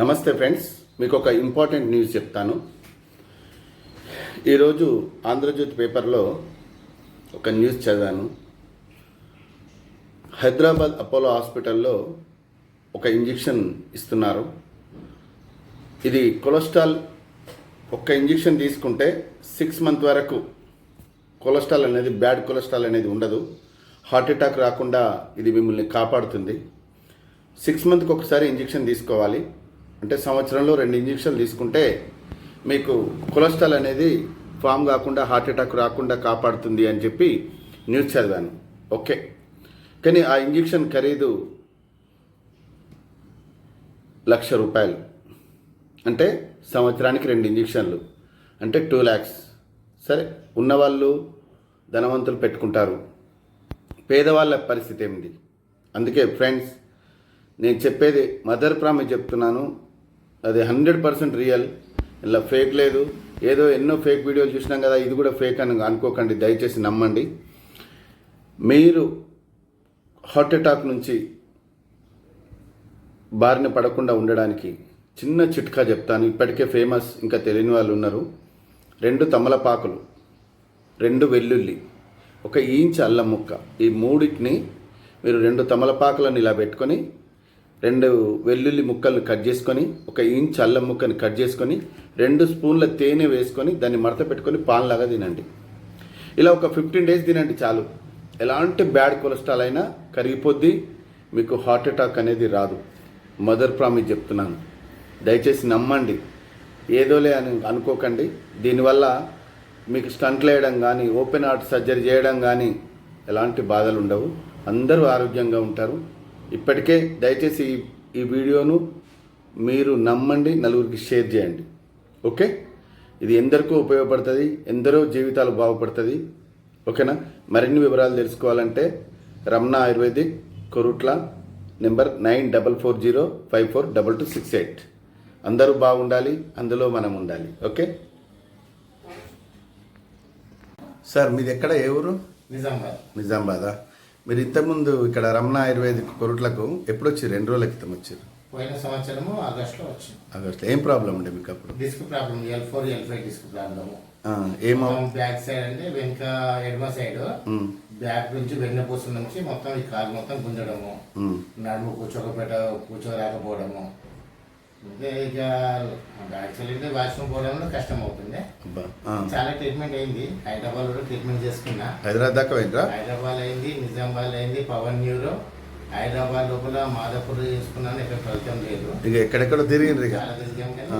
నమస్తే ఫ్రెండ్స్ మీకు ఒక ఇంపార్టెంట్ న్యూస్ చెప్తాను. ఈరోజు ఆంధ్రజ్యోతి పేపర్లో ఒక న్యూస్ చదివాను. హైదరాబాద్ అపోలో హాస్పిటల్లో ఒక ఇంజెక్షన్ ఇస్తున్నారు. ఇది కొలెస్ట్రాల్ ఒక్క ఇంజెక్షన్ తీసుకుంటే సిక్స్ మంత్ వరకు కొలెస్ట్రాల్ అనేది బ్యాడ్ కొలెస్ట్రాల్ అనేది ఉండదు. హార్ట్ అటాక్ రాకుండా ఇది మిమ్మల్ని కాపాడుతుంది. సిక్స్ మంత్కి ఒకసారి ఇంజెక్షన్ తీసుకోవాలి. అంటే సంవత్సరంలో రెండు ఇంజక్షన్లు తీసుకుంటే మీకు కొలెస్ట్రాల్ అనేది ఫామ్ కాకుండా హార్ట్ అటాక్ రాకుండా కాపాడుతుంది అని చెప్పి న్యూస్ చదివాను. ఓకే. కానీ ఆ ఇంజెక్షన్ ఖరీదు లక్ష రూపాయలు. అంటే సంవత్సరానికి రెండు ఇంజక్షన్లు. అంటే టూ ల్యాక్స్. సరే ఉన్నవాళ్ళు ధనవంతులు పెట్టుకుంటారు. పేదవాళ్ళ పరిస్థితి ఏమిటి అందుకే ఫ్రెండ్స్ నేను చెప్పేది మదర్ ప్రామి చెప్తున్నాను. అది హండ్రెడ్ పర్సెంట్ రియల్. ఇలా ఫేక్ లేదు. ఏదో ఎన్నో ఫేక్ వీడియోలు చూసినాం కదా ఇది కూడా ఫేక్ అని అనుకోకండి దయచేసి నమ్మండి. మీరు హార్ట్ అటాక్ నుంచి బారిన పడకుండా ఉండడానికి చిన్న చిట్కా చెప్తాను. ఇప్పటికే ఫేమస్ ఇంకా తెలియని వాళ్ళు ఉన్నారు. రెండు తమలపాకులు రెండు వెల్లుల్లి ఒక ఇంచ్ అల్లం ముక్క. ఈ మూడింటిని మీరు రెండు తమలపాకులను ఇలా పెట్టుకొని రెండు వెల్లుల్లి ముక్కలను కట్ చేసుకొని ఒక ఇంచ్ అల్లం ముక్కని కట్ చేసుకొని రెండు స్పూన్ల తేనె వేసుకొని దాన్ని మడత పెట్టుకొని పాన్లాగా తినండి. ఇలా ఒక ఫిఫ్టీన్ డేస్ తినండి చాలు. ఎలాంటి బ్యాడ్ కొలెస్ట్రాల్ అయినా కరిగిపోద్ది మీకు హార్ట్ అటాక్ అనేది రాదు. మదర్ ప్రామిస్ చెప్తున్నాను. దయచేసి నమ్మండి. ఏదోలే అని అనుకోకండి. దీనివల్ల మీకు స్టంట్లు వేయడం కానీ ఓపెన్ హార్ట్ సర్జరీ చేయడం కానీ ఎలాంటి బాధలు ఉండవు. అందరూ ఆరోగ్యంగా ఉంటారు. ఇప్పటికే దయచేసి ఈ ఈ వీడియోను మీరు నమ్మండి నలుగురికి షేర్ చేయండి. ఓకే? ఇది ఎందరికో ఉపయోగపడుతుంది ఎందరో జీవితాలు బాగుపడుతుంది. ఓకేనా? మరిన్ని వివరాలు తెలుసుకోవాలంటే Ramana Ayurvedic Korutla number nine double four zero five four double two six eight. అందరూ బాగుండాలి అందులో మనం ఉండాలి. ఓకే? సార్ మీది ఎక్కడ? ఏ ఊరు? నిజామాబాద్. నిజామాబాదా? మీరు ఇంతకుముందు ఇక్కడ రమణ ఆయుర్వేదిక్ కొరుట్లకు ఎప్పుడు వచ్చారు? రెండు రోజుల క్రితం వచ్చారు? పోయిన సంవత్సరము ఆగస్టులో వచ్చింది. ఆగస్ట్లో. ఏం ప్రాబ్లం ఉండే మీకు అప్పుడు? Disc problem L four L five disc problem. ఏమో బ్యాక్ సైడ్ అంటే వెనుక ఎడమ సైడ్ బ్యాక్ నుంచి వెన్నపూస నుంచి మొత్తం ఈ కాలు మొత్తం గుంజడము. నడుము కూర్చోకపోట కూర్చోరాకపోవడము. ఇక యాక్చువల్లీ వాష్రూమ్ పోవడంలో కష్టం అవుతుంది. చాలా ట్రీట్మెంట్ అయింది. హైదరాబాద్లో ట్రీట్మెంట్ చేసుకున్నా. హైదరాబాద్ దాకా పోయినరా హైదరాబాద్ అయింది నిజామాబాద్ అయింది పవన్ న్యూరో. హైదరాబాద్ లోపల మాదాపూర్ చేసుకున్నాను ఇక్కడ ఫలితం లేదు. ఇక ఎక్కడెక్కడ ఇక. చాలా తిరిగాం కానీ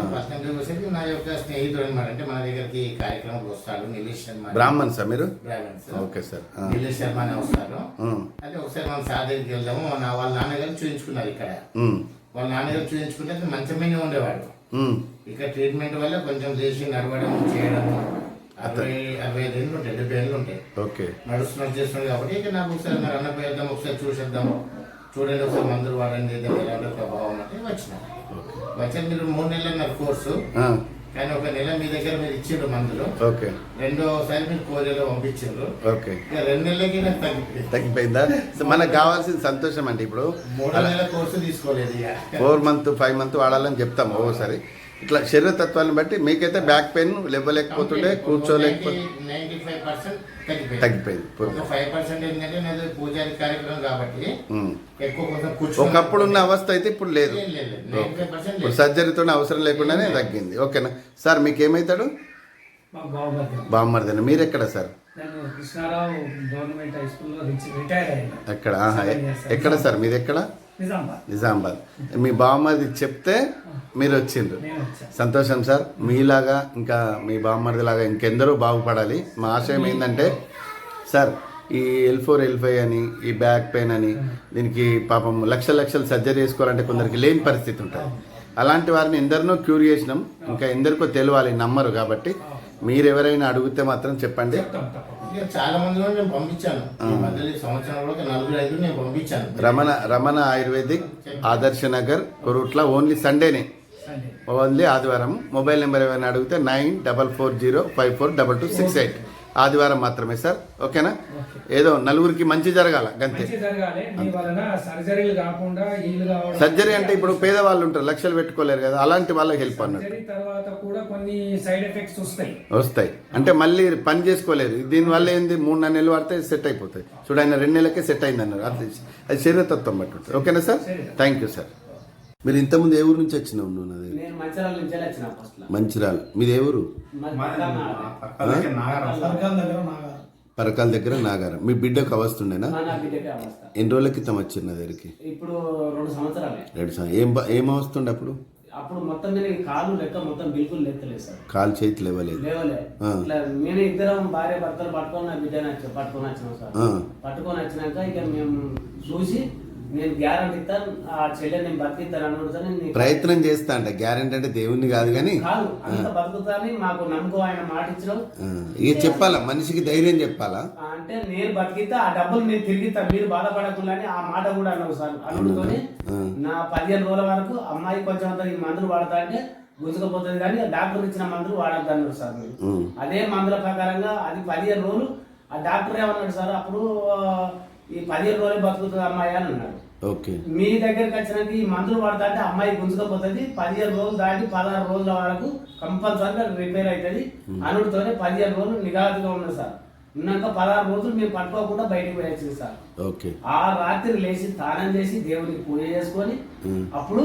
నా యొక్క స్నేహితుడు అనమాట అంటే మన దగ్గరికి కార్యక్రమం వస్తాడు నిలేష్ శర్మ బ్రాహ్మణ్సా మీరు? Brahmins okay sir. Nilesh Sharma అని వస్తారు. అయితే ఒకసారి మన సార్ దగ్గరికి వెళ్దాము. మన వాళ్ళ నాన్నగారు చూపించుకున్నారు ఇక్కడ. వాళ్ళ నాన్నగారు చూపించుకుంటే మంచమీనే ఉండేవాడు. ఇక్కడ ట్రీట్మెంట్ వల్ల కొంచెం చేసి నడవడం చేయడం. అరవై అరవై ఐదు ఏళ్ళు ఉంటాయి డెబ్బై ఏళ్ళు ఉంటాయి. ఓకే. నడుస్తున్నట్టు చేస్తున్నాడు కాబట్టి ఇక నాకు ఒకసారి మరి అన్న పోయేద్దాం ఒకసారి చూసేద్దాం. చూడండి ఒకసారి మందులు వాడండి ఏదైనా ప్రభావం అంటే వచ్చిన. వచ్చాక మీరు మూడు నెలలు అన్నారు కోర్సు. కానీ ఒక నెల మీ దగ్గర మీరు ఇచ్చిండ్రు మందులు. ఓకే. రెండోసారి మీరు కోరిలో పంపించిండ్రు. ఓకే. ఇక రెండు నెలలకి నాకు తగ్గిపోయింది. తగ్గిపోయిందా? మనకు కావాల్సిన సంతోషం అండి ఇప్పుడు. మూడో నెలల కోర్సు తీసుకోలేదు ఇక. ఫోర్ మంత్ ఫైవ్ మంత్ వాడాలని చెప్తాం ఓసారి. ఇట్లా శరీర తత్వాన్ని బట్టి మీకైతే బ్యాక్ పెయిన్ లేవలేకపోతుండే కూర్చోలేకపోతే నైన్టీ ఫైవ్ పర్సెంట్ తగ్గిపోయింది తగ్గిపోయింది ఒక ఫైవ్ పర్సెంట్ ఏంటంటే నాది పూజారి కార్యక్రమం కాబట్టి ఉమ్. ఎక్కువ కొంచెం కూర్చో ఒకప్పుడు ఉన్న అవస్థ అయితే ఇప్పుడు లేదు. ఇప్పుడు సర్జరీతో అవసరం లేకుండానే తగ్గింది. ఓకేనా? సార్ మీకు ఏమవుతాడు బామ్మర్దన మీరు ఎక్కడ సార్? నేను కృష్ణారావు గవర్నమెంట్ హై స్కూల్లో రిచ్ రిటైర్ అయ్యాను. ఎక్కడ? ఎక్కడ సార్? మీది ఎక్కడ నిజామాబాద్. మీ బామ్మది చెప్తే మీరు వచ్చిండ్రు. సంతోషం సార్. మీలాగా ఇంకా మీ బామ్మర్ది లాగా ఇంకెందరో బాగుపడాలి. మా ఆశయం ఏంటంటే సార్ ఈ ఎల్ ఫోర్ ఎల్ ఫైవ్ అని ఈ బ్యాక్ పెయిన్ అని దీనికి పాపం లక్షల లక్షలు సర్జరీ చేసుకోవాలంటే కొందరికి లేని పరిస్థితి ఉంటుంది. అలాంటి వారిని ఎందరినో క్యూర్ చేసినాం. ఇంకా ఎందరికో తెలియాలి నమ్మరు కాబట్టి మీరు ఎవరైనా అడిగితే మాత్రం చెప్పండి. చాలా మంది నేను పంపించాను. నేను పంపించాను. రమణ రమణ ఆయుర్వేదిక్ ఆదర్శ నగర్ కొరుట్ల ఓన్లీ సండేనే. సండే. ఓన్లీ ఆదివారం. మొబైల్ నెంబర్ ఏమైనా అడిగితే nine double four zero five four double two six eight. ఆదివారం మాత్రమే సార్. ఓకేనా? ఏదో నలుగురికి మంచి జరగాల గంతే. సర్జరీ అంటే ఇప్పుడు పేదవాళ్ళు ఉంటారు లక్షలు పెట్టుకోలేరు కదా అలాంటి వాళ్ళకి హెల్ప్ అన్నట్టు వస్తాయి. అంటే మళ్ళీ పని చేసుకోలేదు దీనివల్ల ఏంది? మూడు నాలుగు నెలలు పడితే సెట్ అయిపోతాయి. చూడు ఆయన రెండు నెలలకే సెట్ అయింది అన్నారు అది అది శరీరతత్వం బట్టి ఉంటుంది. ఓకేనా సార్? Thank you sir. మీరు ఇంతకుముందు ఏ ఊరు నుంచి వచ్చినావు నువ్వు నాది నేను మంచిర్యాల నుంచి వచ్చిన ఫస్ట్లో. మంచిరాల్ మీది ఏ ఊరు? పరకాల దగ్గర నాగారం మీ బిడ్డకు అవస్థ. ఎన్ని రోజుల క్రితం వచ్చింది నా దగ్గరికి? ఇప్పుడు రెండు సంవత్సరాలే. రెండు సంవత్సరాలు. ఏం బ- ఏం అవస్తుండే అప్పుడు? అప్పుడు మొత్తం మీద ఈ కాలు లెక్క మొత్తం బిల్కుల్ లెక్కలేదు సార్. కాలు చేతులు ఇవ్వలేదు లేవలే. ఆ. ఇట్లా మేము ఇద్దరం భార్య భర్తలు పట్టుకొని నా వచ్చి పట్టుకొని వచ్చినాం సార్. ఆ. పట్టుకొని వచ్చినాక ఇక మేము చూసి నేను గ్యారంటీ ఇస్తాను ఆ చెల్లె నేను బతికిస్తాను అనుకుంటాను ప్రయత్నం చేస్తా అంట. గ్యారెంటీ అంటే దేవుణ్ణి కాదు కానీ కాదు అంత బతుకుతాని మాకు నమ్మకం ఆయన మాట ఇచ్చినాం ఇక చెప్పాలా? మనిషికి ధైర్యం చెప్పాలా? అంటే నేను బతికితే ఆ డబ్బులు నేను తిరిగిస్తా మీరు బాధపడకుండా ఆ మాట కూడా అన్నావు సార్. అనుకుంటూనే నా పదిహేను రోజుల వరకు అమ్మాయి కొంచెం అంత ఈ మందులు వాడతా అంటే గుంజుకపోతుంది కానీ డాక్టర్ ఇచ్చిన మందులు వాడద్దు అన్నారు సార్. అదే మందుల ప్రకారంగా అది పదిహేను రోజులు ఆ డాక్టర్ ఏమన్నాడు సార్? అప్పుడు ఈ పదిహేను రోజులు బతుకుతుంది అమ్మాయి అని అన్నాడు. మీ దగ్గరికి వచ్చినాక ఈ మందులు వాడతా అంటే అమ్మాయి గుంజుకపోతుంది. పదిహేను రోజులు దాటి పదహారు రోజుల వరకు కంపల్సరీగా రిపేర్ అవుతుంది అనుడితోనే పదిహేను రోజులు నిఘాతుగా ఉన్నది సార్. ఉన్నాక పదహారు రోజులు మేము పట్టుకోకుండా బయటకు పోయొచ్చింది సార్. ఓకే. ఆ రాత్రి లేచి స్నానం చేసి దేవునికి పూజ చేసుకొని అప్పుడు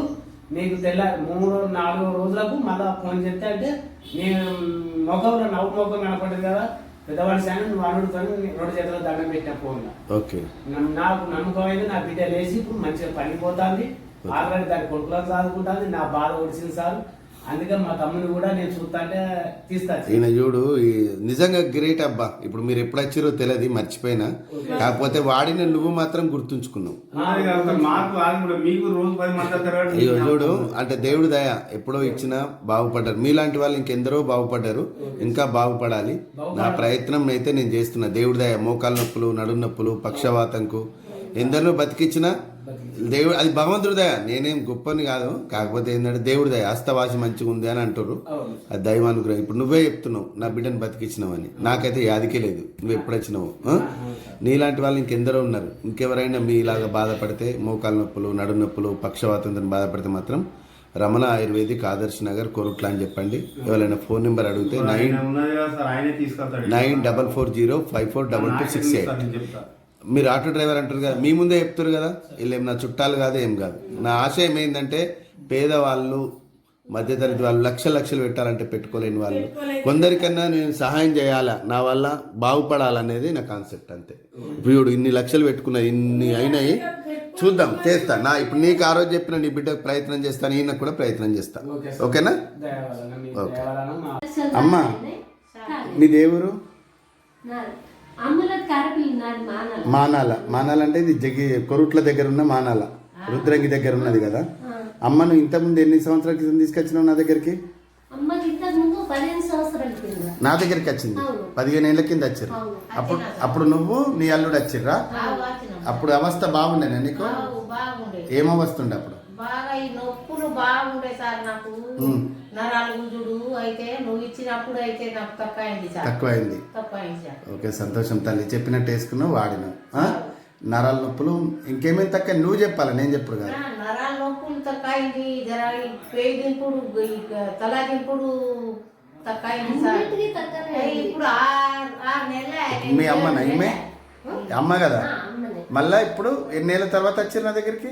నీకు తెల్ల మూడు నాలుగు రోజులకు మళ్ళా ఫోన్ చేస్తే అంటే నేను ముఖంలో నవ్వు ముఖం కనపడింది కదా. పెద్దవాడి శానం నువ్వు అనుడితో రెండు చేతుల దండం పెట్టిన ఫోన్లో ఓకే. నాకు నమ్మకం నా బిడ్డ లేచి ఇప్పుడు మంచిగా పనిపోతుంది ఆల్రెడీ దాని కొడుకులను చదువుకుంటుంది నా బాధ ఒడిచింది సార్. అందుకే మా తమ్ముని కూడా నేను చూస్తాంటే తీస్తా. ఈయన చూడు ఈ నిజంగా గ్రేట్ అబ్బా. ఇప్పుడు మీరు ఎప్పుడు వచ్చిరో తెలియదు మర్చిపోయినా. కాకపోతే వాడిన నువ్వు మాత్రం గుర్తుంచుకున్నావు. అయ్యో చూడు అంటే దేవుడి దయ ఎప్పుడో ఇచ్చినా బాగుపడ్డారు. మీలాంటి వాళ్ళు ఇంకెందరో బాగుపడ్డారు ఇంకా బాగుపడాలి. నా ప్రయత్నం అయితే నేను చేస్తున్నా. దేవుడి దయ మోకాలు నొప్పులు నడుము నొప్పులు పక్షవాతంకు. ఎందరినో బతికిచ్చినా దేవుడు అది భగవంతుడి దయ. నేనేం గొప్పని కాదు. కాకపోతే ఏంటంటే దేవుడి దయ. హస్తవాసి మంచిగా ఉంది అని అంటారు అది దైవానుగ్రహం ఇప్పుడు నువ్వే చెప్తున్నావు నా బిడ్డను బతికిచ్చినావని నాకైతే యాదికే లేదు. నువ్వు ఎప్పుడు వచ్చినావు? ఆ? నీలాంటి వాళ్ళు ఇంకెందరో ఉన్నారు. ఇంకెవరైనా మీలాగా బాధపడితే మోకాలు నొప్పులు నడు నొప్పులు పక్షవాతంతో బాధపడితే మాత్రం రమణ ఆయుర్వేదిక్ ఆదర్శ్ నగర్ కొరుట్ల అని చెప్పండి. ఎవరైనా ఫోన్ నెంబర్ అడిగితే nine nine double four zero five four double two six eight. మీరు ఆటో డ్రైవర్ అంటారు కదా మీ ముందే చెప్తారు కదా వీళ్ళేం నా చుట్టాలు కాదు ఏం కాదు. నా ఆశయం ఏంటంటే పేదవాళ్ళు మధ్యతరగతి వాళ్ళు లక్షలు లక్షలు పెట్టాలంటే పెట్టుకోలేని వాళ్ళు. కొందరికన్నా నేను సహాయం చేయాలా నా వల్ల బాగుపడాలనేది నా కాన్సెప్ట్ అంతే. ఇప్పుడు ఇన్ని లక్షలు పెట్టుకున్నా ఇన్ని అయినాయి చూద్దాం చేస్తా. నా ఇప్పుడు నీకు ఆ రోజు చెప్పిన నీ బిడ్డకు ప్రయత్నం చేస్తాను ఈయనకు కూడా ప్రయత్నం చేస్తా. ఓకేనా? ఓకే. అమ్మా. మీ దేవురు మానాలి. మానాల. అంటే ఇది జగి కొరుట్ల దగ్గర ఉన్న మానాల. రుద్రంగి దగ్గర ఉన్నది కదా? అమ్మను ఇంతకుముందు ఎన్ని సంవత్సరాల క్రితం తీసుకొచ్చినావు నా దగ్గరికి? నా దగ్గరికి వచ్చింది. పదిహేను ఏళ్ళ కింద వచ్చారు. అప్పుడు అప్పుడు నువ్వు నీ అల్లుడు వచ్చిర్రా? అప్పుడు అవస్థ బాగుండేనా నీకు? బాగుండే ఏం అవస్థ ఉండే అప్పుడు? బాగా ఈ నొప్పులు బాగుండే సార్ నాకు. నరాలు గుంజుడు అయితే నువ్వు ఇచ్చినప్పుడు అయితే నాకు తక్కువ అయింది సార్. తక్కువైంది. తక్కువ అయింది సార్. ఓకే సంతోషం తల్లి. చెప్పినట్టు వేసుకున్నావు వాడినావు ఆ? నరాల నొప్పులు ఇంకేమేమి తక్కువ? నువ్వు చెప్పాలి నేను చెప్పుడు కాదు. నరాల నొప్పులు తక్కువ అయింది జర ఈ పేయి దింపుడు ఈ తల దింపుడు తక్కువ అయింది సార్. అన్నిటికీ తక్కువనే ఏ, ఇప్పుడు ఆరు ఆరు నెలలే మీ అమ్మ నయమే అమ్మ కదా? మళ్ళా ఇప్పుడు ఎన్నేళ్ళ తర్వాత వచ్చారు నా దగ్గరికి?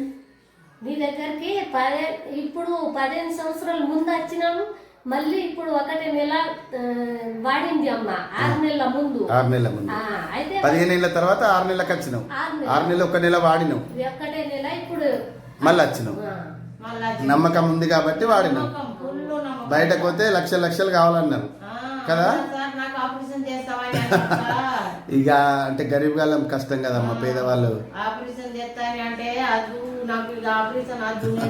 నీ దగ్గరికి పదే ఇప్పుడు పదిహేను సంవత్సరాల ముందు వచ్చినాము మళ్ళీ ఇప్పుడు ఒకటి నెల వాడింది అమ్మ ఆరు నెలల ముందు. ఆరు నెలల ముందు. ఆ, అయితే పదిహేను నెలల తర్వాత ఆరు నెలలకు వచ్చినావు ఆరు నెలలు. ఒక నెల వాడినావు ఒకటే నెల ఇప్పుడు మళ్ళీ వచ్చినావు నమ్మకం ఉంది కాబట్టి వాడినావు నమ్మకం బయటకు పోతే లక్షలు లక్షలు కావాలన్నారు. కదా? ఇక అంటే గరీబ్ గాలం కష్టం కదమ్మా పేదవాళ్ళు. ఆపరేషన్ చేస్తాను అంటే అదు నాకు ఇక ఆపరేషన్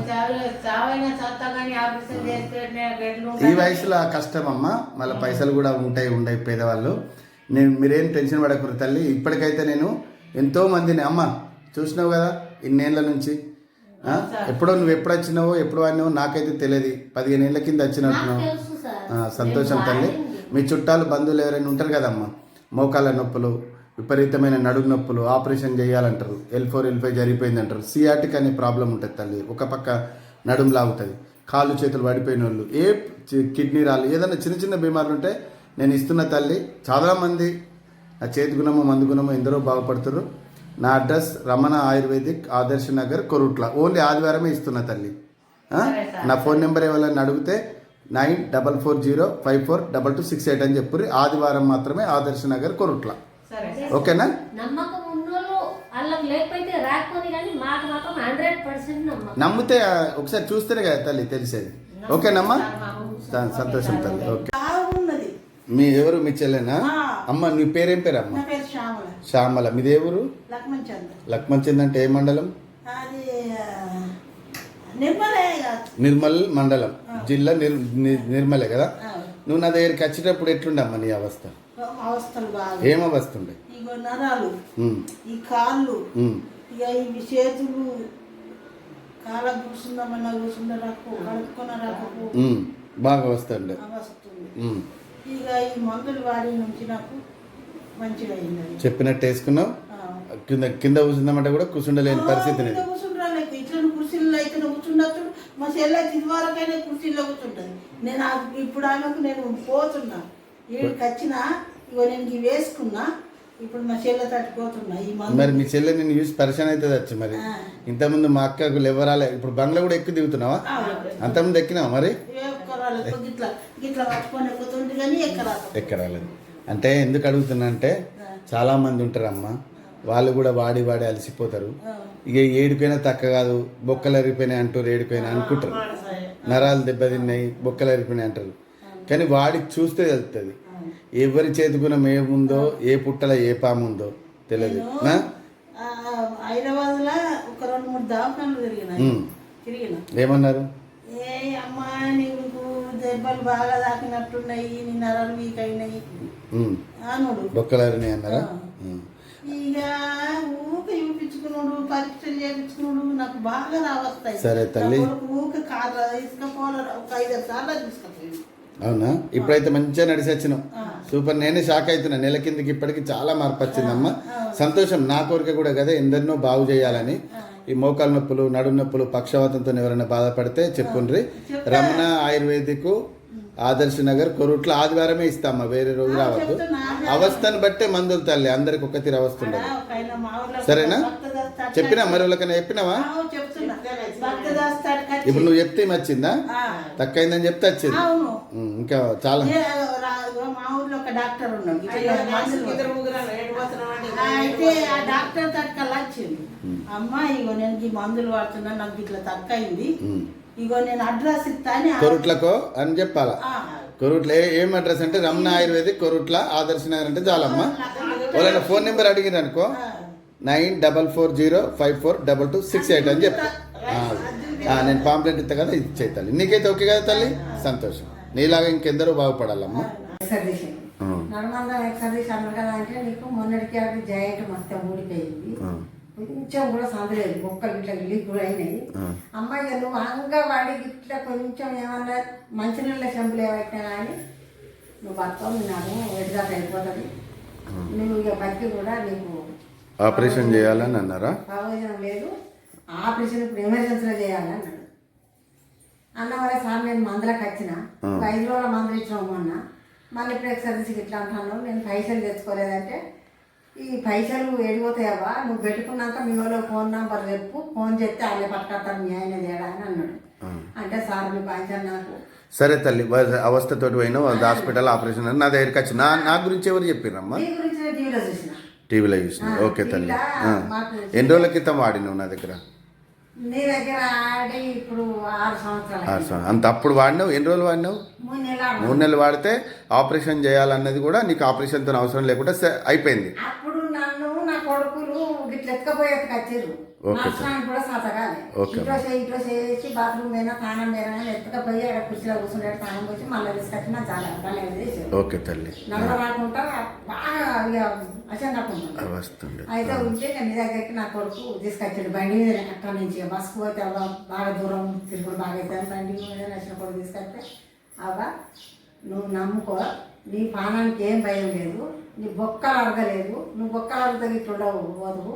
చావ- చావైనా చస్తా కానీ ఆపరేషన్ చేస్తే ఈ? వయసులో కష్టం అమ్మా మళ్ళీ పైసలు కూడా ఉంటాయి ఉండయి పేదవాళ్ళు. నేను మీరేం టెన్షన్ పడకూడదు తల్లి ఇప్పటికైతే నేను ఎంతో మందిని అమ్మ చూసినావు కదా ఇన్నేళ్ళ నుంచి? ఎప్పుడో నువ్వు ఎప్పుడు వచ్చినావో ఎప్పుడు వాడినావో నాకైతే తెలియదు. పదిహేను ఏళ్ళ కింద వచ్చినట్టున్నావు సంతోషం తల్లి. మీ చుట్టాలు బంధువులు ఎవరైనా ఉంటారు కదమ్మా? మోకాళ్ళ నొప్పులు విపరీతమైన నడుము నొప్పులు ఆపరేషన్ చేయాలంటారు. ఎల్ ఫోర్ ఎల్ ఫైవ్ జరిగిపోయింది అంటారు సియాటిక్ అనే ప్రాబ్లం ఉంటుంది తల్లి. ఒక పక్క నడుము లాగుతుంది. కాళ్ళు చేతులు పడిపోయిన వాళ్ళు ఏ కిడ్నీ రాళ్ళు ఏదైనా చిన్న చిన్న బీమార్లు ఉంటే నేను ఇస్తున్న తల్లి చాలామంది నా చేతి గుణము మందు గుణము ఎందరో బాగుపడుతున్నారు నా address Ramana ayurvedic Adarsh Nagar Korutla. Only ఆదివారమే ఇస్తున్నా తల్లి? నా ఫోన్ నెంబర్ ఎవరైనా అడిగితే nine double four zero five four double two six eight అని చెప్పి ఆదివారం మాత్రమే ఆదర్శ్ నగర్ కొరుట్ల. సరే ఓకేనా? నమ్మితే ఒకసారి చూస్తేనే కదా తల్లి తెలిసేది. ఓకేనమ్మా? సంతోషం తల్లి. ఓకే. మీ ఎవరు? మీ చెల్లెనా. అమ్మ నీ పేరేం పేరు అమ్మ? నా పేరు శ్యామల. శ్యామల. మీది ఎవరు లక్ష్మణ్ చంద్ర లక్ష్మణ్ చంద్ అంటే ఏ మండలం? నిర్మలే మండలం. జిల్లా నిర్ నిర్మలే కదా? నువ్వు నా దగ్గరికి వచ్చేటప్పుడు ఎట్లుండమ్మా నీ అవస్థ? ఏం అవస్థ ఉండే? నరాలు. ఈ కాళ్ళు. ఇక ఇవి చేతులు. కాళ్ళ కూర్చుందామన్నా కూర్చుండ రాకు. కడుక్కున్న రాకపో. ఉమ్, బాగా ఉమ్, ఇక ఈ మందులు వాడి నుంచి నాకు మంచిగా అయింది చెప్పినట్టు వేసుకున్నావు? కింద కింద కూర్చుందామంటే కూడా కూర్చుండలేని పరిస్థితి నేను కూర్చుంటాను ఇట్లా కుర్చీల్లో అయితే కూర్చుండొచ్చు మా చెల్లె ఇది వరకైనా కుర్చీలో కూర్చుంటుంది. నేను ఇప్పుడు ఆమెకు నేను పోతున్నా. వీడికి వచ్చిన ఇగో నేను ఇవి వేసుకున్నా ఇప్పుడు మా చెల్లె తట్టుకోతున్నా ఈ మరి మీ చెల్లె నేను చూసి పరిచయం అవుతుంది వచ్చి మరి. ఇంతకుముందు మా అక్కకు లేవరాలే ఇప్పుడు బంగ్లా కూడా ఎక్కువ దిగుతున్నావా? అంతకుముందు ఎక్కినావా మరి? ఎక్కరాలు గిట్లా గిట్లా పట్టుకొని ఎక్కుతుంది కానీ ఎక్కరాదు. ఎక్కరాలేదు. అంటే ఎందుకు అడుగుతున్నా అంటే చాలా మంది ఉంటారమ్మా. వాళ్ళు కూడా వాడి వాడి అలసిపోతారు. ఇక ఏడిపోయినా తక్క కాదు బొక్కలు అరిగిపోయినాయి అంటారు ఏడిపోయినా అనుకుంటారు. నరాలు దెబ్బతిన్నాయి బొక్కలు అరిగిపోయినాయి అంటారు. కానీ వాడికి చూస్తే తెలుస్తుంది ఎవరి చేతి గుణం ఏముందో ఏ పుట్టల ఏ పాము ఉందో తెలియదు ఒక రెండు మూడు తిరిగిన. ఏమన్నారు? ఏ అమ్మా నీకు దెబ్బలు బాగా తాకినట్టున్నాయి నీ నరాలు వీక్ అయినాయి ఉమ్. అనుడు బొక్కలు అరిగినాయి అన్నారా. ఇక ఊక చూపించుకున్నాడు పరీక్షలు చేయించుకున్నాడు నాకు బాగా రావస్తాయి. సరే తల్లి. నా కొడుకు ఊక కారు తీసుకపోవాలి ఒక ఐదు సార్లు తీసుకుపోయింది అవునా? ఇప్పుడైతే మంచిగా నడిచి వచ్చినావు సూపర్. నేనే షాక్ అవుతున్నా నెల కిందకి ఇప్పటికి చాలా మార్పు వచ్చిందమ్మా సంతోషం నా కోరిక కూడా కదా ఎందరినో బాగు చేయాలని. ఈ మోకాలు నొప్పులు నడుము నొప్పులు పక్షవాతంతో ఎవరైనా బాధపడితే చెప్పుండ్రి. రమణ ఆయుర్వేదిక్ ఆదర్శ్ నగర్ కొరుట్ల ఆదివారమే ఇస్తామ్మా వేరే రోజు రావద్దు. అవస్థను బట్టే మందులు తల్లి అందరికి ఒక తీరు అవస్థ ఉండదు. సరేనా? చెప్పినా మరి వాళ్ళకన్నా చెప్పినావా? ఇప్పుడు నువ్వు చెప్తే వచ్చిందా తక్కువైందని చెప్తే వచ్చింది. ఇంకా చాలా. ఏ, రా- మా ఊర్లో ఒక డాక్టర్ ఉన్నాడు. అయితే ఆ వచ్చింది. అమ్మ ఇగో నేను ఈ మందులు వాడుతున్నా నాకు ఇట్లా తక్కువ అయింది. ఇగో నేను అడ్రస్ ఇస్తా అని ఆ- కొరుట్లకో అని చెప్పాలా? కొరుట్ల ఏ- అడ్రస్ అంటే రమణ ఆయుర్వేదిక్ కొరుట్ల ఆదర్శ నగర్ అంటే చాలమ్మా. వాళ్ళ ఫోన్ నెంబర్ అడిగిరు అనుకో nine double four zero five four double two six eight అని చెప్పు. నేను పాంప్లెట్ ఇస్తా కదా ఇది చేయి తల్లి. నీకైతే ఓకే కదా తల్లి? సంతోషం. నీలాగా ఇంకెందరో బాగుపడాలమ్మా. ఎక్సర్సైజ్ అన్నారు కదా అంటే నీకు మొన్నటికి అది జాయింట్ మొత్తం ఊడిపోయింది. కొంచెం కూడా సందలేదు బొక్కలు ఇట్లా లీక్ కూడా అయినాయి అమ్మాయి నువ్వు అంగా వాడికి ఇట్లా కొంచెం ఏమన్నా మంచినీళ్ళ చెంపులు ఏమైనా కానీ నువ్వు బతావు నాకు ఎదుగా అయిపోతుంది? నువ్వు ఇక బతికి కూడా నీకు ఆపరేషన్ చేయాలని అన్నారా? ప్రయోజనం లేదు. ఆపరేషన్ ఇప్పుడు ఎమర్జెన్సీలో చేయాలి అన్నాడు. అన్న వల్ల సార్ నేను మందులకు వచ్చిన. ఐదు రోజుల మందులు ఇచ్చినావు మొన్న. మళ్ళీ ఇప్పుడు ఎక్సర్సైజ్కి ఇట్లా అంటున్నాను నేను పైసలు తెచ్చుకోలేదంటే ఈ పైసలు ఏడిపోతాయవా నువ్వు పెట్టుకున్నాక మీ వాళ్ళు ఫోన్ నంబర్ చెప్పు ఫోన్ చేస్తే వాళ్ళే పట్టుకొస్తాను మీ ఆయన తేడా అని అన్నాడు. అంటే సార్ మీ పైసలు నాకు. సరే తల్లి అవస్థతోటి పోయినా హాస్పిటల్ ఆపరేషన్ నా దగ్గరికి వచ్చి నా నా గురించి ఎవరు చెప్పిరమ్మా టీవీలో చూసిన. టీవీలో చూసిన. ఓకే తల్లి. ఎన్ని రోజుల క్రితం వాడినావు నా దగ్గర? నీ దగ్గర ఆడి ఇప్పుడు ఆరు సంవత్సరాలు ఆ, సరే. అంత అప్పుడు వాడినావు? ఎన్ని రోజులు వాడినావు? మూడు నెలలు మూడు నెలలు వాడితే ఆపరేషన్ చేయాలన్నది కూడా నీకు ఆపరేషన్తో అవసరం లేకుండా స- అయిపోయింది. అప్పుడు నా కొడుకులు కచ్చారు ఓకే సార్. నర్సరానికి కూడా సాతగాలి. ఇట్లో చేయి ఇట్లో చేసి బాత్రూమ్ పోయినా స్నానం పోయినా కానీ ఎత్తుకపోయి అక్కడ కుర్చీలో కూర్చుంటే స్నానం పోసి మళ్ళీ తీసుకొచ్చినా చాలా పని చేశారు ఓకే తల్లి. నల్ల రాకుండా బాగా వస్తుండే. అయితే ఉంటే నేను నీ దగ్గరికి నా కొడుకు తీసుకొచ్చాడు. బండి మీద అక్కడ నుంచి బస్కు పోతే అవ్వ బాగా దూరం తిరుగుడు బాగా అవుతుంది బండి మీద నచ్చిన కొడుకు తీసుకొస్తే అవ్వ నువ్వు నమ్ముకో. నీ ప్రాణానికి ఏం భయం లేదు నీ బొక్కలు అడగలేదు నువ్వు బొక్కలు అడిగితే ఇట్లా ఉండవు పోదువు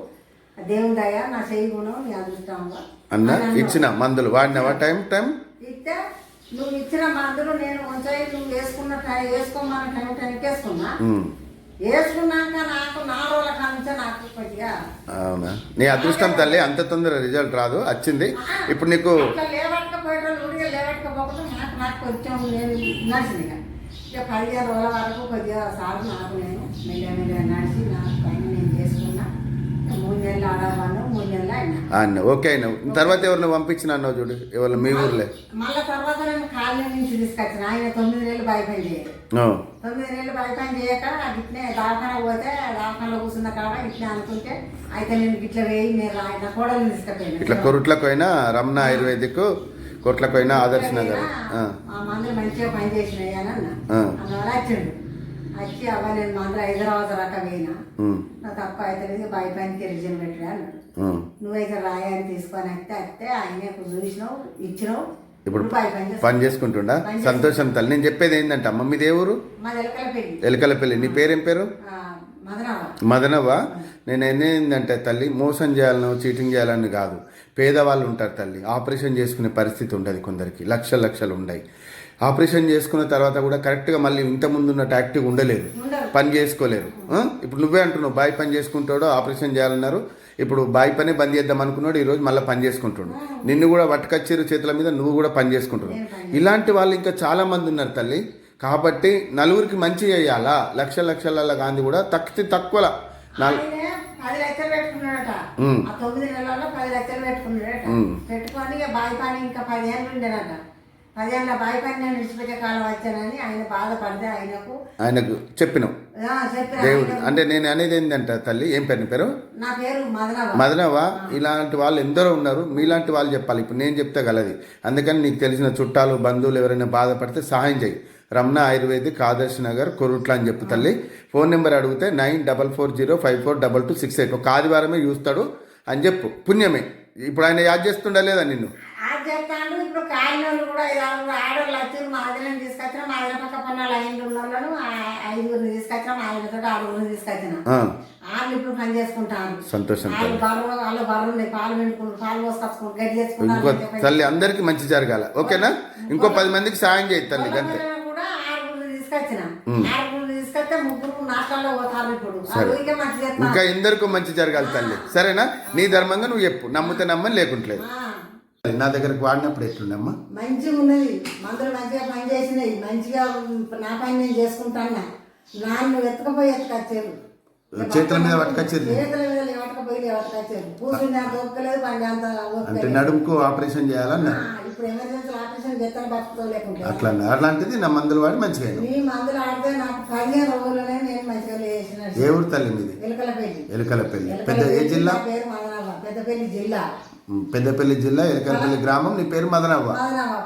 ఆ దేవుని దయ నా చేయి గుణం నీ అదృష్టంగా అన్న. ఇచ్చిన మందులు వాడినవా? Time time? ఇస్తే నువ్వు ఇచ్చిన మందులు నేను ఉంచాయి నువ్వు వేసుకున్న టైం వేసుకోమన్న టైం టైంకి వేసుకున్నా. వేసుకున్నాక నాకు నాలుగు రోజుల కానించే నాకు కొద్దిగా అవునా? నీ అదృష్టం తల్లి అంత తొందర రిజల్ట్ రాదు వచ్చింది. ఇప్పుడు నీకు ఊరికే లేవట్టుకపోకుండా నాకు నాకు కొంచెం నేను నడిచింది ఇక పదిహేను రోజుల వరకు కొద్దిగా సార్ నాకు నేను మెల్ల మెల్ల నడిచి నాకు పైన నేను చేసుకున్నా. ఇక మూడు నెలలు ఆడవాను మూడు నెలలు అయినా అన్న ఓకే అయినా తర్వాత ఎవరిని పంపించిన అన్నావు చూడు ఎవరు మీ ఊర్లే? మళ్ళీ తర్వాత నేను కాలనీ నుంచి తీసుకొచ్చిన. ఆయన తొమ్మిది నెలలు బయపని చేయాలి ఓ, తొమ్మిది నెలలు బయపని చేయక ఇట్లే దవాఖాన పోతే దవాఖానలో కూర్చున్న కాడ ఇట్లే అనుకుంటే అయితే నేను ఇట్లా వేయి నేను ఆయన కోడలు తీసుకపోయాను ఇట్లా కొరుట్లకు పోయినా రమణ ఆయుర్వేదిక్ కొట్లకు పోయినా ఆదర్శ్ నగర్ మంచిగా వచ్చిండు. వచ్చి అవ్వ నేను హైదరాబాద్ తక్కువ అయితే బయ పనికి రిజన్ పెట్టినా. నువ్వైతే రాయని తీసుకొని వస్తే వస్తే ఆయన చూసినావు ఇచ్చినావు. ఇప్పుడు పని. పని చేసుకుంటుండా? పని సంతోషం తల్లి నేను చెప్పేది ఏంటంటే అమ్మ మీది ఊరు? ఎలకలపల్లి. నీ పేరేం పేరు? మదనవ. మదనవ్వ నేను ఏంటంటే తల్లి మోసం చేయాలను చీటింగ్ చేయాలని కాదు. పేదవాళ్ళు ఉంటారు తల్లి. ఆపరేషన్ చేసుకునే పరిస్థితి ఉండదు కొందరికి. లక్షలు లక్షలు ఉన్నాయి ఆపరేషన్ చేసుకున్న తర్వాత కూడా కరెక్ట్గా మళ్ళీ ఇంత ముందు ఉన్నట్టు యాక్టివ్ ఉండలేరు పని చేసుకోలేరు? ఇప్పుడు నువ్వే అంటున్నావు బాయ్ పని చేసుకుంటాడో ఆపరేషన్ చేయాలన్నారు. ఇప్పుడు బాయ్ పనే బంద్ చేద్దాం అనుకున్నాడు ఈరోజు మళ్ళీ పని చేసుకుంటుండు. నిన్ను కూడా పట్టుకొచ్చారు చేతుల మీద నువ్వు కూడా పని చేసుకుంటున్నావు. ఇలాంటి వాళ్ళు ఇంకా చాలా మంది ఉన్నారు తల్లి. కాబట్టి నలుగురికి మంచి చేయాలా? లక్ష లక్షల గాంధీ కూడా తక్కువ తక్కువ నాలుగు పది లక్షలు పెట్టుకున్నాడట. ఆ తొమ్మిది నెలల్లో పది లక్షలు పెట్టుకున్నాడట. పెట్టుకొని ఇక ఇంకా పదిహేను ఉండేనట పని నేను విడిచిపెట్టే కాలం వచ్చానని ఆయన బాధపడితే ఆయనకు ఆయనకు చెప్పిన దేవుడు. అంటే నేను అనేది ఏంటంటే తల్లి? ఏం పేరు పేరు? నా పేరు మదనవ. ఇలాంటి వాళ్ళు ఎందరో ఉన్నారు. మీలాంటి వాళ్ళు చెప్పాలి. ఇప్పుడు నేను చెప్తే గలది. అందుకని నీకు తెలిసిన చుట్టాలు బంధువులు ఎవరైనా బాధపడితే సహాయం చేయి. రమణ ఆయుర్వేదిక్ ఆదర్శ్ నగర్ కొరుట్ల అని చెప్పు తల్లి. ఫోన్ నెంబర్ అడిగితే nine double four zero five four double two six eight. ఒక ఆదివారమే చూస్తాడు అని చెప్పు. పుణ్యమే. ఇప్పుడు ఆయన యాద్ చేస్తుండా లేదా నిన్ను? సంతోషం తల్లి. అందరికి మంచి జరగాల. ఓకేనా? ఇంకో పది మందికి సాయం చేయి తల్లి అంతే తీసుకొచ్చిన. ఆరుగురు తీసుకొస్తే ముగ్గురు నాటకాల్లో పోతారు ఇప్పుడు. సరే. అందుకే మంచి చేస్తారు ఇంకా ఎందరికో మంచి జరగాలి తల్లి. సరేనా? నీ ధర్మంగా నువ్వు చెప్పు. నమ్మితే నమ్మని లేకుంటలేదు. నా దగ్గరకు వాడినప్పుడు ఎట్లుండమ్మా? మంచిగా ఉన్నది. మందులు మంచిగా పని చేసినాయి. మంచిగా నా పని నేను చేసుకుంటాను నాన్ను ఎత్తుకపోయి ఎత్తుకొచ్చారు. చేతుల మీద పట్టుకొచ్చింది చేతుల మీద లేవటకపోయి లేవటకొచ్చారు కూర్చుని అంత ఓపికలేదు పండి అంత అంటే. నడుముకు ఆపరేషన్ చేయాలన్నా? ఇప్పుడు ఎమర్జెన్సీ ఆపరేషన్ చేస్తాను బతుకోలేకుంటే అట్లా. అట్లాంటిది నా మందులు వాడి మంచిగా అయినావు. నీ మందులు ఆడితే నాకు పదిహేను రోజులనే నేను మంచిగా లేచిన ఏ ఊరు తల్లి మీది? ఎలుకల పెళ్ళి ఎలకలపల్లి పెద్ద ఏ జిల్లా పేరు పెద్దపల్లి జిల్లా. ఉమ్, పెద్దపల్లి జిల్లా ఎలకలపల్లి గ్రామం నీ పేరు మదనవ్వ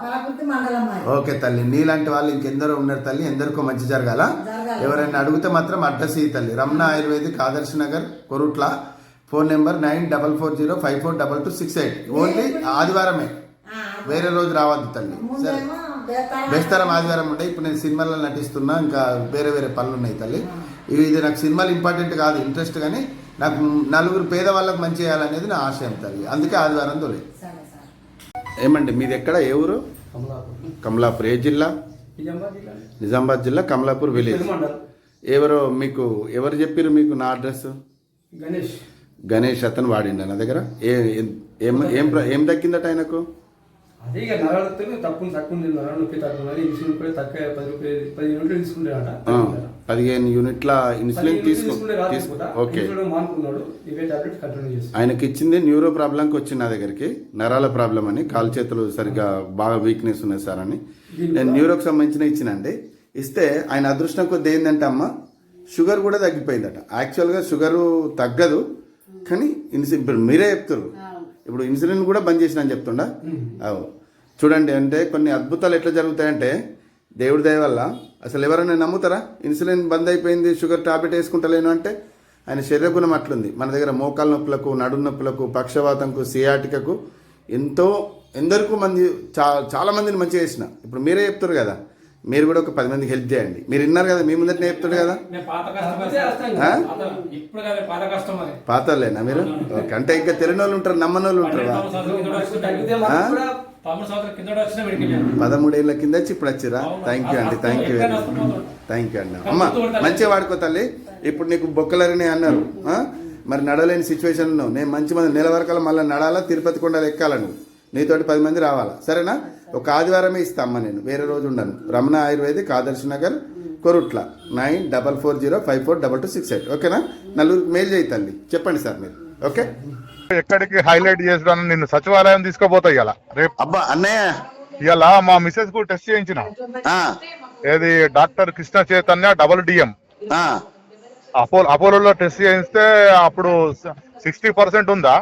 పలపుర్తి మండలం ఓకే తల్లి నీలాంటి వాళ్ళు ఇంకెందరో ఉన్నారు తల్లి ఎందరికో మంచి జరగాల? జరగాలి. ఎవరైనా అడిగితే మాత్రం అడ్రస్ ఈ తల్లి. Ramana Ayurvedic Adarsh Nagar Korutla. Phone number nine double four zero five four double two six eight. Only ఆదివారమే. వేరే రోజు రావద్దు తల్లి. సరే. బెస్తరం ఆదివారం ఉంటే ఇప్పుడు నేను సినిమాల్లో నటిస్తున్నా ఇంకా వేరే వేరే పనులు ఉన్నాయి తల్లి ఇవి ఇది నాకు సినిమాలు ఇంపార్టెంట్ కాదు ఇంట్రెస్ట్ కానీ నాకు నలుగురు పేదవాళ్ళకి మంచి చేయాలనేది నా ఆశయం తల్లి. అందుకే ఆదివారం తొలి. సరే సరే. ఏమండి మీది ఎక్కడ? ఏ ఊరు? కమలాపూర్. ఏ జిల్లా? నిజామాబాద్ జిల్లా. కమలాపూర్ విలేజ్. ఎవరో మీకు ఎవరు చెప్పారు మీకు నా అడ్రస్? గణేష్. గణేష్ అతను వాడిండ నా దగ్గర. ఏ ఏం- ఏం దక్కిందట ఆయనకు? అదే ఇక నరాలతో తక్కువ తక్కువ నరాలు నొప్పి తక్కువ ఇన్సులిన్ కూడా తక్కువ పది రూపాయలు పది యూనిట్లు తీసుకుంటాడట పదిహేను యూనిట్ల ఇన్సులిన్ తీసుకు తీసుకు ఓకే. మానుకున్నాడు. ఇవే టాబ్లెట్స్ కంటిన్యూ చేస్తాడు. ఆయనకి ఇచ్చింది న్యూరో ప్రాబ్లంకి వచ్చింది నా దగ్గరికి. నరాల ప్రాబ్లం అని కాలు చేతులు సరిగ్గా బాగా వీక్నెస్ ఉన్నాయి సార్ అని. నేను న్యూరోకి సంబంధించిన ఇచ్చినండి. ఇస్తే ఆయన అదృష్టం కొద్ది ఏంటంటే అమ్మ షుగర్ కూడా తగ్గిపోయిందట. యాక్చువల్గా షుగరు తగ్గదు కానీ ఇన్సులిన్ ఇప్పుడు మీరే చెప్తారు ఇప్పుడు ఇన్సులిన్ కూడా బంద్ చేసిన అని చెప్తుండా? అవు. చూడండి అంటే కొన్ని అద్భుతాలు ఎట్లా జరుగుతాయంటే దేవుడి దయ వల్ల. అసలు ఎవరైనా నమ్ముతారా? ఇన్సులిన్ బంద్ అయిపోయింది షుగర్ టాబ్లెట్ వేసుకుంటలేను అంటే ఆయన శరీర గుణం అట్లుంది. మన దగ్గర మోకాల నొప్పులకు నడుము నొప్పులకు పక్షవాతంకు సియాటికకు ఎంతో ఎందరికో మంది చా చాలా మందిని మంచిగా చేసిన. ఇప్పుడు మీరే చెప్తారు కదా మీరు కూడా ఒక పది మందికి హెల్ప్ చేయండి. మీరు విన్నారు కదా మీ ముందర చెప్తాడు కదా? నేను పాత కస్టమర్ ఆ? ఇప్పుడు కదా పాత కస్టమర్ పాతోళ్ళేనా మీరు? ఓకే అంటే ఇంకా తెలియని వాళ్ళు ఉంటారు నమ్మని వాళ్ళు ఉంటారా కింద? వచ్చి ఇప్పుడు వచ్చిరా? థ్యాంక్ యూ అండి thank you very much thank you అండి. అమ్మ మంచిగా వాడుకో తల్లి. ఇప్పుడు నీకు బొక్కలరని అన్నారు? మరి నడవలేని సిచ్యువేషన్ నేను మంచి మంది నెల వరకల్లా మళ్ళీ నడాలా తిరుపతి కొండలు ఎక్కాల నువ్వు? నీతోటి పది మంది రావాలా? సరేనా? ఒక ఆదివారమే ఇస్తా అమ్మ నేను. వేరే రోజు ఉండను. Ramana Ayurvedic Adarsh Nagar Korutla. Nine double four zero five four double two six eight. ఓకేనా? నలుగురికి మెయిల్ చేయి తల్లి. చెప్పండి సార్ మీరు. ఓకే? ఎక్కడికి హైలైట్ చేసడానికి నిన్ను సచివాలయం తీసుకోపోతా ఇవాళ రేపు అబ్బా అన్నయ్య! ఇవాళ మా మిసెస్కు టెస్ట్ చేయించిన. ఏది? Doctor Krishna Chaitanya double DM. Apollo అపోలోలో test చేయిస్తే అప్పుడు సిక్స్టీ పర్సెంట్ ఉందా.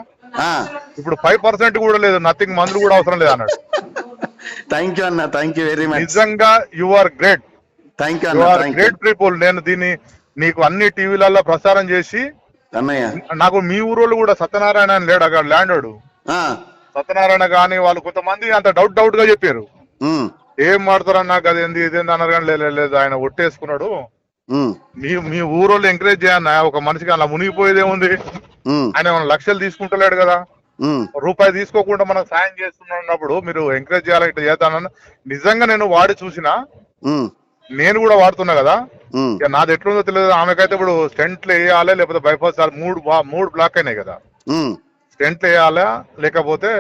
ఇప్పుడు ఫైవ్ పర్సెంట్ కూడా లేదు నథింగ్ మందులు కూడా అవసరం లేదు అన్నాడు. థ్యాంక్ యూ అన్న థ్యాంక్ యూ వెరీ మచ్ నిజంగా you are great thank you అన్న గ్రేట్ పీపుల్ నేను దీన్ని నీకు అన్ని టీవీలలో ప్రసారం చేసి అన్నయ్య. నాకు మీ ఊరోళ్ళు కూడా సత్యనారాయణ అని లేడు అక్కడ ల్యాండ్ సత్యనారాయణ కానీ వాళ్ళు కొంతమంది అంత డౌట్ డౌట్గా చెప్పారు. ఏం మాడతారని నాకు అది ఏంది ఇదేంది అన్నారు కానీ లేదు లేదు ఆయన ఒట్టేసుకున్నాడు. మీ మీ ఊరోళ్ళు ఎంకరేజ్ చేయన్న ఒక మనిషికి అలా మునిగిపోయేది ఏముంది? ఉమ్, ఆయన ఏమైనా లక్షలు తీసుకుంటలేడు కదా. రూపాయి తీసుకోకుండా మనకు సాయం చేస్తున్నప్పుడు మీరు ఎంకరేజ్ చేయాలి ఇట్లా చేద్దానని నిజంగా నేను వాడి చూసిన నేను కూడా వాడుతున్నా కదా? ఇక నాది ఎట్లుందో తెలియదు. ఆమెకైతే ఇప్పుడు స్టెంట్లు వేయాలి లేకపోతే బైపాస్ మూడు మూడు బ్లాక్ అయినాయి కదా. స్టెంట్లు వేయాలా లేకపోతే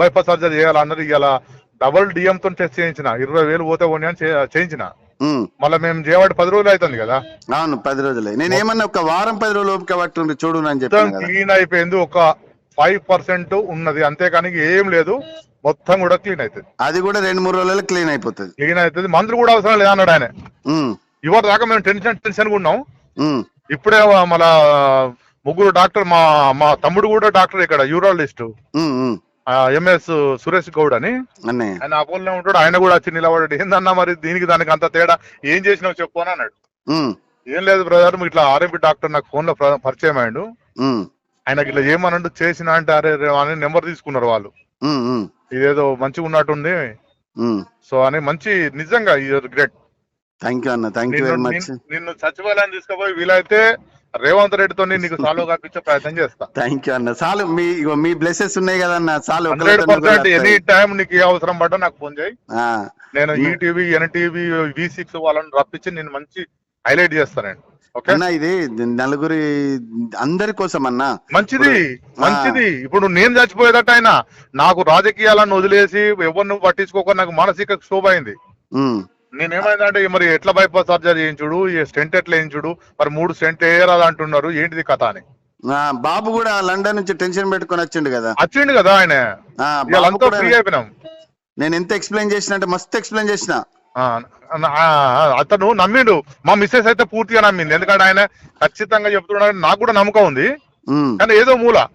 బైపాస్ సర్జరీ చేయాలా? అన్నది ఇలా డబుల్ డిఎం తో టెస్ట్ చేయించిన. ఇరవై వేలు పోతే పోనీ అని చేయించిన. మళ్ళీ మేము చేయబట్టి పది రోజులు అవుతుంది కదా? అవును పది రోజులే. నేను ఏమన్నా ఒక వారం పది రోజులు ఓపిక పట్టుండి చూడు అని చెప్పాను క్లీన్ అయిపోయింది ఒక ఫైవ్ పర్సెంట్ ఉన్నది. అంతేకాని ఏం లేదు మొత్తం కూడా క్లీన్ అవుతుంది అది కూడా రెండు మూడు రోజులలో క్లీన్ అయిపోతుంది. క్లీన్ అవుతుంది మందులు కూడా అవసరం లేదు అన్నాడు ఆయన. ఇవాళ దాకా మేము టెన్షన్ టెన్షన్ ఉన్నాం. ఇప్పుడే మన ముగ్గురు డాక్టర్ మా మా తమ్ముడు కూడా డాక్టర్ ఇక్కడ యూరాలజిస్ట్. ఎంఎస్ సురేష్ గౌడ్ అని. ఆయన అపోలో ఉంటాడు ఆయన కూడా వచ్చి నిలబడాడు. ఏందన్నా మరి దీనికి దానికి అంత తేడా? ఏం చేసినావు చెప్పు అని అన్నాడు. ఏం లేదు బ్రదర్ ఇట్లా ఆర్ఎంపీ డాక్టర్ నాకు ఫోన్లో ప్ర- పరిచయం అయ్యాడు. ఆయనకి ఇట్లా చేయమనండు చేసిన అంటే అరే అని నెంబర్ తీసుకున్నారు వాళ్ళు. ఇదేదో మంచిగా ఉన్నట్టుంది. సో అని మంచి నిజంగా గ్రేట్. థ్యాంక్ యూ అన్న. థ్యాంక్ యూ వెరీ మచ్ నిన్ను- సచివాలయం తీసుకుపోయి వీలైతే రేవంత్ రెడ్డితో నీకు సాల్వ్ కాపించే ప్రయత్నం చేస్తా. థ్యాంక్ యూ అన్న. చాలు మీ మీ బ్లెస్సెస్ ఉన్నాయి కదన్న పర్సెంట్ ఒకరు ఎనీ. టైం నీకు ఏ అవసరం పడ్డా నాకు ఫోన్ చేయి. నేను ఈటీవీ ఎన్టీవీ వి సిక్స్ వాళ్ళని రప్పించి నేను మంచి హైలైట్ చేస్తానండి అన్న ఇది నలుగురి అందరి కోసం అన్న. మంచిది మంచిది. ఇప్పుడు నేను చచ్చిపోయేదట ఆయన నాకు రాజకీయాలను వదిలేసి ఎవరిని పట్టించుకోక నాకు మానసిక క్షోభ అయింది. నేనేమైందంటే మరి ఎట్లా బైపాస్ సర్జరీ చేయించుడు ఈ స్టెంట్ ఎట్లా వేయించుడు మరి మూడు స్టెంట్ వేయరాదు అంటున్నారు ఏంటిది కథ అని. బాబు కూడా లండన్ నుంచి టెన్షన్ పెట్టుకొని వచ్చిండు కదా. వచ్చిండు కదా ఆయన. ఫ్రీ అయిపోయినాం. నేను ఎంత ఎక్స్ప్లెయిన్ చేసిన అంటే మస్తు ఎక్స్ప్లెయిన్ చేసిన. అతను నమ్మిండు. మా మిస్సెస్ అయితే పూర్తిగా నమ్మింది. ఎందుకంటే ఆయన ఖచ్చితంగా చెప్తున్నాడు నాకు కూడా నమ్మకం ఉంది. కానీ ఏదో మూల.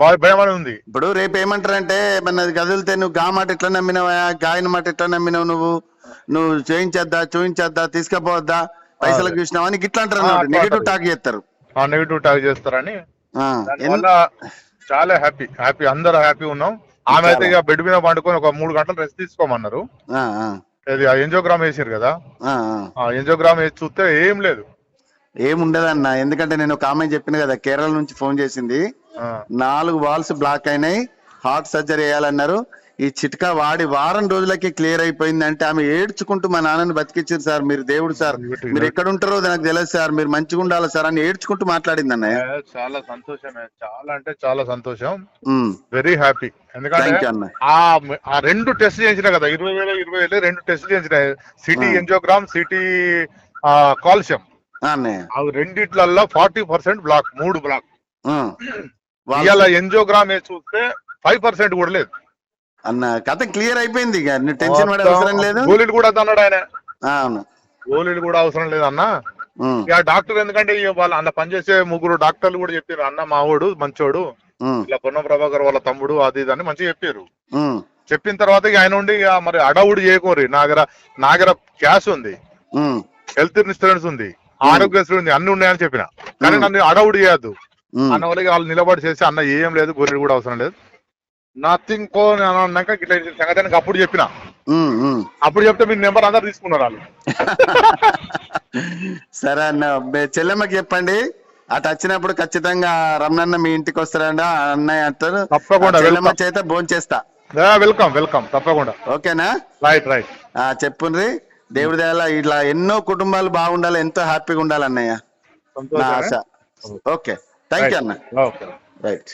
భయ- ఉంది. ఇప్పుడు రేపు ఏమంటారంటే మన కదిలితే నువ్వు గా మాట ఎట్లా నమ్మినావా గాయన మాట ఎట్లా నమ్మినావు నువ్వు? నువ్వు చేయించద్దా చూయించద్దా తీసుకపోవద్దా పైసలకు చూసినావా అని ఇట్లా అంటారు నెగిటివ్. టాక్ చేస్తారు. ఆ నెగిటివ్ టాక్ చేస్తారని. ఆ, దానివల్ల చాలా హ్యాపీ హ్యాపీ అందరూ హ్యాపీ ఉన్నాం. ఆమె అయితే ఇక బెడ్ మీద పండుకొని ఒక మూడు గంటలు రెస్ట్ తీసుకోమన్నారు. ఆ, ఆ, ఇది ఆ ఎంజోగ్రామ్ వేసారు కదా. ఆ, ఆ. ఆ ఎంజోగ్రామ్ వేసి చూస్తే ఏం లేదు. ఏముండదన్న ఎందుకంటే నేను ఒక ఆమె చెప్పిన కదా కేరళ నుంచి ఫోన్ చేసింది. ఆ, నాలుగు వాల్స్ బ్లాక్ అయినాయి. హార్ట్ సర్జరీ చేయాలన్నారు. ఈ చిట్కా వాడి వారం రోజులకి క్లియర్ అయిపోయింది అంటే ఆమె ఏడ్చుకుంటూ మా నాన్నని బతికించారు సార్ మీరు దేవుడు సార్. మీరు ఎక్కడ ఉంటారో నాకు తెలియదు సార్ మీరు మంచిగా ఉండాలి సార్ అని ఏడ్చుకుంటూ మాట్లాడింది అన్నయ్య. ఏ, చాలా సంతోషమే చాలా అంటే చాలా సంతోషం. వెరీ హ్యాపీ ఎందుకంటే అన్న ఆ రెండు టెస్ట్ చేయించిన కదా ఇరవై వేలు ఇరవై వేలు రెండు టెస్ట్ చేయించిన. సిటీ. Angiogram CT calcium. అవి రెండిట్లల్లో ఫార్టీ పర్సెంట్ బ్లాక్ మూడు బ్లాక్. ఇవాళ ఎంజోగ్రామ్ చూస్తే ఫైవ్ పర్సెంట్ కూడా లేదు. అన్న కథ క్లియర్ అయిపోయింది ఇక. నువ్వు టెన్షన్ పడే అవసరం లేదు. గోళీలు కూడా అన్నాడు ఆయన. అవును. గోళీలు కూడా అవసరం లేదు అన్న. ఇక డాక్టర్ ఎందుకంటే వాళ్ళు అన్న పనిచేసే ముగ్గురు డాక్టర్లు కూడా చెప్పారు. అన్న మావోడు మంచోడు ఇలా పొన్న ప్రభాకర్ వాళ్ళ తమ్ముడు అది ఇది అని మంచిగా చెప్పారు. చెప్పిన తర్వాత ఇక ఆయన ఉండి ఇక మరి అడవుడు చేయకోరి నా దగ్గర నా దగ్గర క్యాష్ ఉంది హెల్త్ ఇన్సూరెన్స్ ఉంది. ఆరోగ్యశ్రీ ఉంది. అన్ని ఉన్నాయని చెప్పిన. కానీ నన్ను అడవుడు చేయొద్దు. అన్న వాళ్ళకి వాళ్ళు నిలబడి చేసి అన్న ఏం లేదు గొర్రెలు కూడా అవసరం లేదు. నథింగ్ కో అని అన్నాక ఇట్లా సంగతి అప్పుడు చెప్పిన. అప్పుడు చెప్తే మీ నెంబర్ అందరు తీసుకున్నారు వాళ్ళు. సరే అన్న చెల్లెమ్మకి చెప్పండి. అటు వచ్చినప్పుడు ఖచ్చితంగా రమణన్న మీ ఇంటికి వస్తారంట అన్నయ్య అంటారు. తప్పకుండా, చెల్లెమ్మ. చేత భోంచేస్తా. వెల్కమ్ వెల్కమ్ తప్పకుండా. ఓకేనా? రైట్ రైట్ ఆ చెప్పుండ్రి. దేవుడి దయాల ఇట్లా ఎన్నో కుటుంబాలు బాగుండాలి ఎంతో హ్యాపీగా ఉండాలి అన్నయ్య. నా ఆశ. ఓకే. థ్యాంక్ యూ అన్న. రైట్